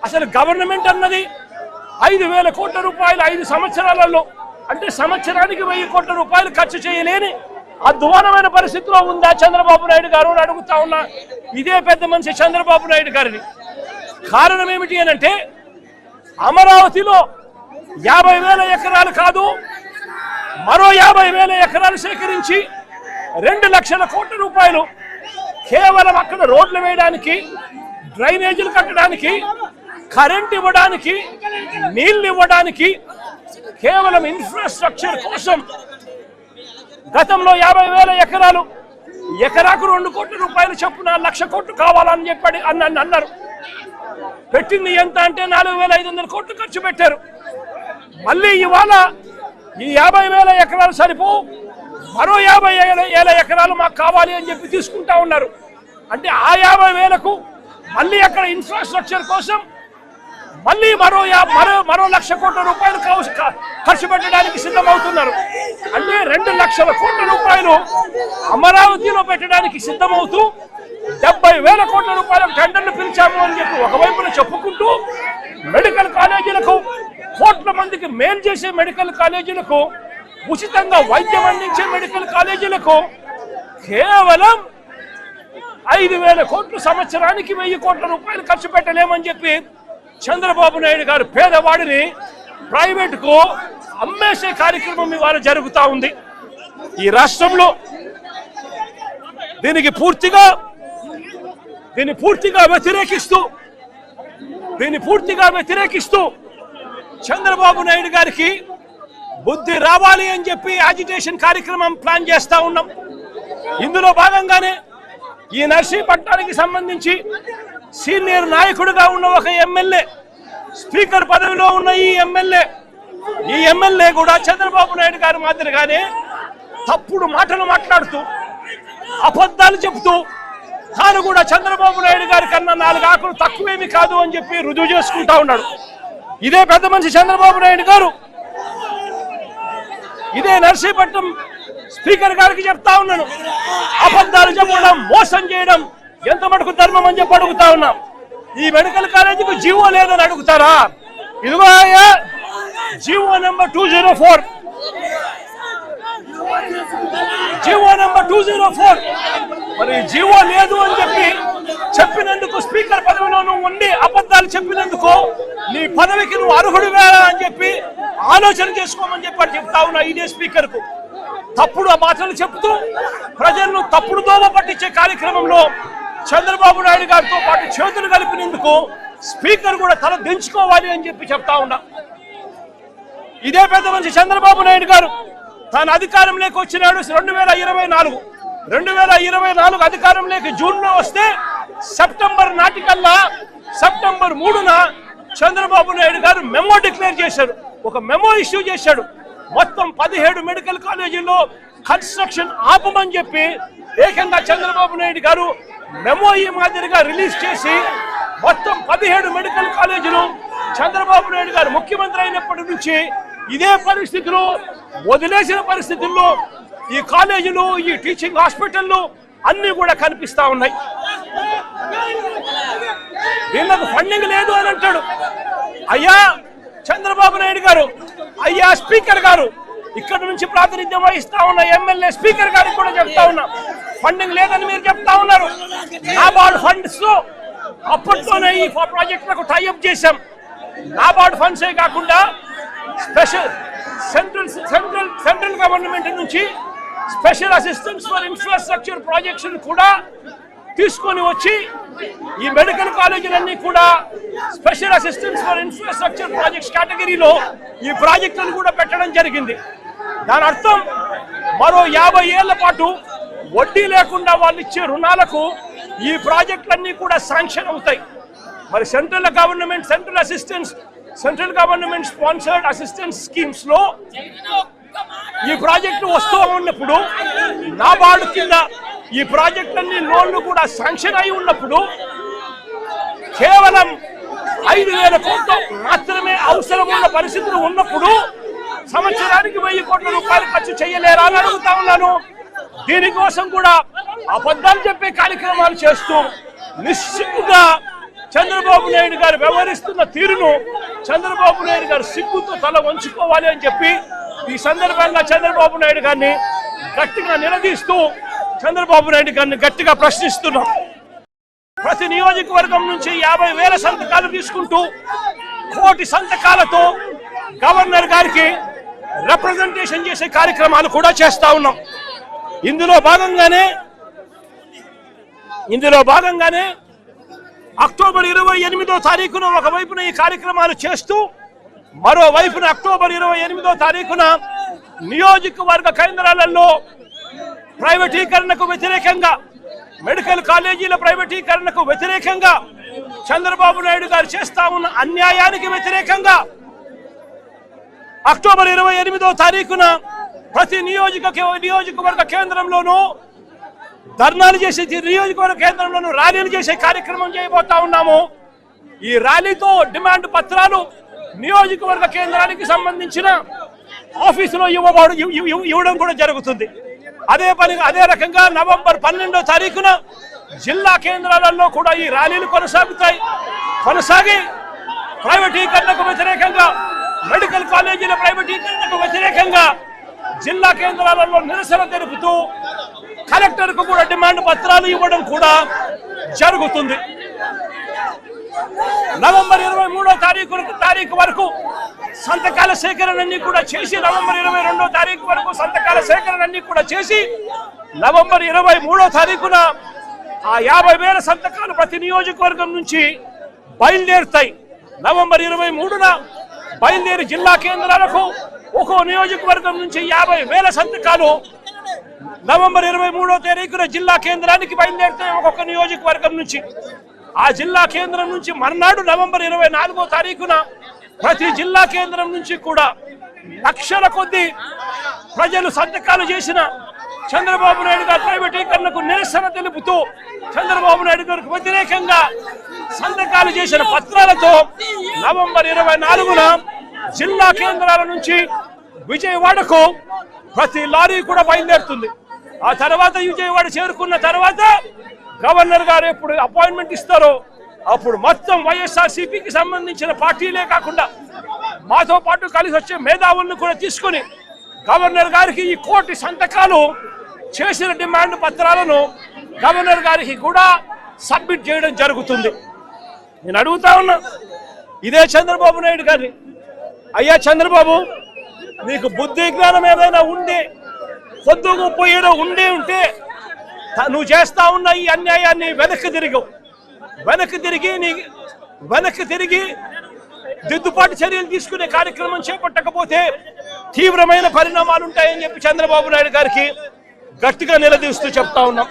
అసలు గవర్నమెంట్ అన్నది ఐదు వేల కోట్ల రూపాయలు ఐదు సంవత్సరాలలో అంటే సంవత్సరానికి వెయ్యి కోట్ల రూపాయలు ఖర్చు చేయలేని అధ్వానమైన పరిస్థితిలో ఉందా చంద్రబాబు నాయుడు గారు అని అడుగుతా ఉన్నా. ఇదే పెద్ద మనిషి చంద్రబాబు నాయుడు గారిని. కారణం ఏమిటి అని అంటే అమరావతిలో యాభై వేల ఎకరాలు కాదు మరో యాభై వేల ఎకరాలు సేకరించి రెండు లక్షల కోట్ల రూపాయలు కేవలం అక్కడ రోడ్లు వేయడానికి డ్రైనేజీలు కట్టడానికి కరెంట్ ఇవ్వడానికి నీళ్ళు ఇవ్వడానికి కేవలం ఇన్ఫ్రాస్ట్రక్చర్ కోసం గతంలో యాభై వేల ఎకరాలు ఎకరాకు రెండు కోట్ల రూపాయలు చొప్పున లక్ష కోట్లు కావాలని చెప్పి అన్న అన్నారు. పెట్టింది ఎంత అంటే నాలుగు వేల ఐదు వందల కోట్లు ఖర్చు పెట్టారు. మళ్ళీ ఇవాళ ఈ యాభై వేల ఎకరాలు సరిపో మరో యాభై వేల ఏల ఎకరాలు మాకు కావాలి అని చెప్పి తీసుకుంటా ఉన్నారు. అంటే ఆ యాభై వేలకు మళ్ళీ అక్కడ ఇన్ఫ్రాస్ట్రక్చర్ కోసం మళ్ళీ మరో మరో మరో లక్ష కోట్ల రూపాయలు ఖర్చు పెట్టడానికి సిద్ధమవుతున్నారు. అంటే రెండు లక్షల కోట్ల రూపాయలు అమరావతిలో పెట్టడానికి సిద్ధమవుతూ డెబ్బై వేల కోట్ల రూపాయల టెండర్లు పిలిచాము అని చెప్పి ఒకవైపున చెప్పుకుంటూ మెడికల్ కాలేజీలకు కోట్ల మందికి మేలు చేసే మెడికల్ కాలేజీలకు ఉచితంగా వైద్యం అందించే మెడికల్ కాలేజీలకు కేవలం ఐదు వేల కోట్లు సంవత్సరానికి వెయ్యి కోట్ల రూపాయలు ఖర్చు పెట్టలేమని చెప్పి చంద్రబాబు నాయుడు గారు పేదవాడిని ప్రైవేట్కు అమ్మేసే కార్యక్రమం ఇవాళ జరుగుతూ ఉంది. ఈ రాష్ట్రంలో దీనికి పూర్తిగా దీన్ని పూర్తిగా వ్యతిరేకిస్తూ దీన్ని పూర్తిగా వ్యతిరేకిస్తూ చంద్రబాబు నాయుడు గారికి బుద్ధి రావాలి అని చెప్పి యాజిటేషన్ కార్యక్రమం ప్లాన్ చేస్తూ ఉన్నాం. ఇందులో భాగంగానే ఈ నర్సీపట్నానికి సంబంధించి సీనియర్ నాయకుడిగా ఉన్న ఒక ఎమ్మెల్యే స్పీకర్ పదవిలో ఉన్న ఈ ఎమ్మెల్యే ఈ ఎమ్మెల్యే కూడా చంద్రబాబు నాయుడు గారి మాదిరిగానే తప్పుడు మాటలు మాట్లాడుతూ అబద్ధాలు చెబుతూ తాను కూడా చంద్రబాబు నాయుడు గారి కన్నా నాలుగు ఆకులు తక్కువేమి కాదు అని చెప్పి రుజువు చేసుకుంటా ఉన్నాడు. ఇదే పెద్ద మనిషి చంద్రబాబు నాయుడు గారు. ఇదే నర్సీపట్నం స్పీకర్ గారికి చెప్తా ఉన్నాను. అబద్ధాలు చెప్పడం మోసం చేయడం ఎంత మటుకు ధర్మం అని చెప్పి అడుగుతా ఉన్నాం? ఈ మెడికల్ కాలేజీకి జీవో లేదని అడుగుతారా? ఇదిగో G O number two zero four. G O number two zero four. మరి జీవో లేదు అని చెప్పి చెప్పినందుకు స్పీకర్ పదవిలో నువ్వు ఉండి అబద్ధాలు చెప్పినందుకు నీ పదవికి నువ్వు అర్హుడు వేరా అని చెప్పి ఆలోచన చేసుకోమని చెప్పి అని చెప్తా ఉన్నా ఇదే స్పీకర్కు తప్పుడు ఆ మాటలు చెప్తూ ప్రజలను తప్పుడు దోమ పట్టించే కార్యక్రమంలో చంద్రబాబు నాయుడు గారితో పాటు చేతులు కలిపినందుకు స్పీకర్ కూడా తల దించుకోవాలి అని చెప్పి చెప్తా ఉన్నా. ఇదే పెద్ద మనిషి చంద్రబాబు నాయుడు గారు తాను అధికారంలోకి వచ్చినాడు రెండు వేల ఇరవై నాలుగు. రెండు వేల ఇరవై నాలుగు అధికారంలోకి జూన్లో వస్తే సెప్టెంబర్ నాటికల్లా సెప్టెంబర్ మూడున చంద్రబాబు నాయుడు గారు మెమో డిక్లేర్ చేశారు. ఒక మెమో ఇష్యూ చేశాడు. మొత్తం పదిహేడు మెడికల్ కాలేజీల్లో కన్స్ట్రక్షన్ ఆపమని చెప్పి ఏకంగా చంద్రబాబు నాయుడు గారు మెమో ఈ మాదిరిగా రిలీజ్ చేసి మొత్తం పదిహేడు మెడికల్ కాలేజీలు చంద్రబాబు నాయుడు గారు ముఖ్యమంత్రి అయినప్పటి నుంచి ఇదే పరిస్థితిలో వదిలేసిన పరిస్థితుల్లో ఈ కాలేజీలు ఈ టీచింగ్ హాస్పిటల్లు అన్ని కూడా కనిపిస్తా ఉన్నాయి. వీళ్ళకు ఫండింగ్ లేదు అని అంటాడు. అయ్యా చంద్రబాబు నాయుడు గారు అయ్యా స్పీకర్ గారు ఇక్కడ నుంచి ప్రాతినిధ్యం వహిస్తా ఉన్న ఎమ్మెల్యే స్పీకర్ గారికి కూడా చెప్తా ఉన్నా. ఫండింగ్ లేదని మీరు చెప్తా ఉన్నారు. నాబార్డ్ ఫండ్స్తో అప్పట్లోనే ఈ ప్రాజెక్టులకు టైఅప్ చేశాం. నాబార్డ్ ఫండ్సే కాకుండా special central central central government నుంచి special assistance for infrastructure projects కూడా తీసుకొని వచ్చి ఈ మెడికల్ కాలేజీలన్నీ కూడా special assistance for infrastructure projects కేటగిరీలో ఈ ప్రాజెక్టులను కూడా పెట్టడం జరిగింది. దాని అర్థం మరో యాభై ఏళ్ళ పాటు వడ్డీ లేకుండా వాళ్ళు ఇచ్చే రుణాలకు ఈ ప్రాజెక్టులన్నీ కూడా శాంక్షన్ అవుతాయి. మరి central government central assistance central government sponsored assistance స్కీమ్స్లో ఈ ప్రాజెక్టు వస్తూ ఉన్నప్పుడు నాబార్డు కింద ఈ ప్రాజెక్టులన్నీ లోన్లు కూడా శాంక్షన్ అయి ఉన్నప్పుడు కేవలం ఐదు వేల కోట్లు మాత్రమే అవసరం పరిస్థితులు ఉన్నప్పుడు సంవత్సరానికి వెయ్యి కోట్ల రూపాయలు ఖర్చు చేయలేరా అని అడుగుతా ఉన్నాను. దీనికోసం కూడా అబద్ధాలు చెప్పే కార్యక్రమాలు చేస్తూ నిస్సిగ్గుగా చంద్రబాబు నాయుడు గారు వ్యవహరిస్తున్న తీరును చంద్రబాబు నాయుడు గారు సిగ్గుతో తల వంచుకోవాలి అని చెప్పి ఈ సందర్భంగా చంద్రబాబు నాయుడు గారిని గట్టిగా నిలదీస్తూ చంద్రబాబు నాయుడు గారిని గట్టిగా ప్రశ్నిస్తున్నాం. ప్రతి నియోజకవర్గం నుంచి యాభై వేల సంతకాలు తీసుకుంటూ కోటి సంతకాలతో గవర్నర్ గారికి రిప్రజెంటేషన్ చేసే కార్యక్రమాలు కూడా చేస్తా ఉన్నాం. ఇందులో భాగంగానే ఇందులో భాగంగానే అక్టోబర్ ఇరవై ఎనిమిదో తారీఖున ఒకవైపున ఈ కార్యక్రమాలు చేస్తూ మరోవైపున అక్టోబర్ ఇరవై ఎనిమిదో తారీఖున నియోజకవర్గ కేంద్రాలలో ప్రైవేటీకరణకు వ్యతిరేకంగా మెడికల్ కాలేజీల ప్రైవేటీకరణకు వ్యతిరేకంగా చంద్రబాబు నాయుడు గారు చేస్తా ఉన్న అన్యాయానికి వ్యతిరేకంగా అక్టోబర్ ఇరవై ఎనిమిదో తారీఖున ప్రతి నియోజక నియోజకవర్గ కేంద్రంలోనూ ధర్నాలు చేసే నియోజకవర్గ కేంద్రంలో ర్యాలీలు చేసే కార్యక్రమం చేయబోతా ఉన్నాము. ఈ ర్యాలీతో డిమాండ్ పత్రాలు నియోజకవర్గ కేంద్రానికి సంబంధించిన ఆఫీసులో ఇవ్వబడు ఇవ్వడం కూడా జరుగుతుంది. అదే పని అదే రకంగా నవంబర్ పన్నెండో తారీఖున జిల్లా కేంద్రాలలో కూడా ఈ ర్యాలీలు కొనసాగుతాయి. కొనసాగి ప్రైవేటీకరణకు వ్యతిరేకంగా మెడికల్ కాలేజీల ప్రైవేటీకరణకు వ్యతిరేకంగా జిల్లా కేంద్రాలలో నిరసన తెలుపుతూ కలెక్టర్కు కూడా డిమాండ్ పత్రాలు ఇవ్వడం కూడా జరుగుతుంది. నవంబర్ ఇరవై మూడో తారీఖు తారీఖు వరకు సంతకాల సేకరణ కూడా చేసి నవంబర్ ఇరవై రెండో తారీఖు వరకు సంతకాల సేకరణ కూడా చేసి నవంబర్ ఇరవై మూడో తారీఖున ఆ యాభై వేల సంతకాలు ప్రతి నియోజకవర్గం నుంచి బయలుదేరుతాయి. నవంబర్ ఇరవై మూడున బయలుదేరి జిల్లా కేంద్రాలకు ఒక్కో నియోజకవర్గం నుంచి యాభై వేల సంతకాలు నవంబర్ ఇరవై మూడో తారీఖున జిల్లా కేంద్రానికి బయలుదేరితే ఒక్కొక్క నియోజకవర్గం నుంచి. ఆ జిల్లా కేంద్రం నుంచి మర్నాడు నవంబర్ ఇరవై నాలుగో తారీఖున ప్రతి జిల్లా కేంద్రం నుంచి కూడా లక్షల కొద్ది ప్రజలు సంతకాలు చేసిన చంద్రబాబు నాయుడు గారి ప్రైవేటీకరణకు నిరసన తెలుపుతూ చంద్రబాబు నాయుడు గారికి వ్యతిరేకంగా సంతకాలు చేసిన పత్రాలతో నవంబర్ ఇరవై నాలుగున జిల్లా కేంద్రాల నుంచి విజయవాడకు ప్రతి లారీ కూడా బయలుదేరుతుంది. ఆ తర్వాత విజయవాడ చేరుకున్న తర్వాత గవర్నర్ గారు ఎప్పుడు అపాయింట్మెంట్ ఇస్తారో అప్పుడు మొత్తం వైఎస్ఆర్సీపీకి సంబంధించిన పార్టీలే కాకుండా మాతో పాటు కలిసి వచ్చే మేధావులను కూడా తీసుకొని గవర్నర్ గారికి ఈ కోటి సంతకాలు చేసిన డిమాండ్ పత్రాలను గవర్నర్ గారికి కూడా సబ్మిట్ చేయడం జరుగుతుంది. నేను అడుగుతా ఉన్నా ఇదే చంద్రబాబు నాయుడు గారిని. అయ్యా చంద్రబాబు! నీకు బుద్ధి జ్ఞానం ఏదైనా ఉండి సొద్దుకు పోయేదో ఉండే ఉంటే నువ్వు చేస్తా ఉన్న ఈ అన్యాయాన్ని వెనక్కి తిరిగవు వెనక్కి తిరిగి నీ వెనక్కి తిరిగి దిద్దుబాటు చర్యలు తీసుకునే కార్యక్రమం చేపట్టకపోతే తీవ్రమైన పరిణామాలు ఉంటాయని చెప్పి చంద్రబాబు నాయుడు గారికి గట్టిగా నిలదీస్తూ చెప్తా ఉన్నాం.